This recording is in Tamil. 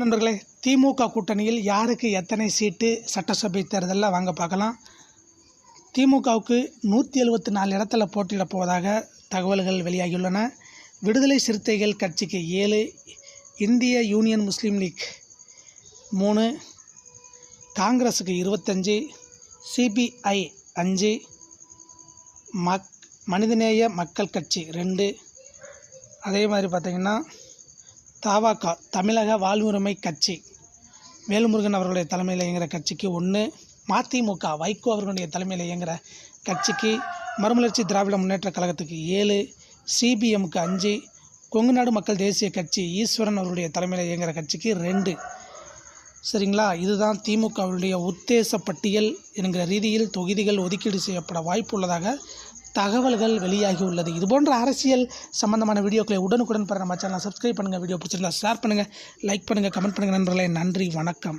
நண்பர்களே திமுக கூட்டணியில் யாருக்கு எத்தனை சீட்டு சட்டசபை தேர்தலில் வாங்க பார்க்கலாம். திமுகவுக்கு நூற்றி எழுபத்தி நாலு இடத்துல போட்டியிடப் போவதாக தகவல்கள் வெளியாகியுள்ளன. விடுதலை சிறுத்தைகள் கட்சிக்கு ஏழு இந்திய யூனியன் முஸ்லீம் லீக் மூணு காங்கிரஸுக்கு இருபத்தஞ்சு சிபிஐ அஞ்சு மக் மனிதநேய மக்கள் கட்சி ரெண்டு. அதே மாதிரி பார்த்திங்கன்னா தாவாக்கா தமிழக வாழ்வுரிமை கட்சி. வேலுமுருகன் அவர்களுடைய தலைமையில் இயங்குகிற கட்சிக்கு ஒன்று மதிமுக வைகோ அவர்களுடைய தலைமையில் இயங்குகிற கட்சிக்கு மறுமலர்ச்சி திராவிட முன்னேற்ற கழகத்துக்கு ஏழு சிபிஎம்க்கு அஞ்சு கொங்குநாடு மக்கள் தேசிய கட்சி ஈஸ்வரன் அவருடைய தலைமையில் இயங்குகிற கட்சிக்கு ரெண்டு. சரிங்களா? இதுதான் திமுகவினுடைய உத்தேச பட்டியல் என்கிற ரீதியில் தொகுதிகள் ஒதுக்கீடு செய்யப்பட வாய்ப்பு உள்ளதாக தகவல்கள் வெளியாகி உள்ளது. இது போன்ற அரசியல் சம்பந்தமான வீடியோக்களை உடனுக்குடன் பெற நம்ம சேனலை சப்ஸ்கிரைப் பண்ணுங்கள் வீடியோ பிடிச்சிருந்தா ஷேர் பண்ணுங்கள் லைக் பண்ணுங்கள் கமெண்ட் பண்ணுங்கள் நண்பர்களே. நன்றி வணக்கம்.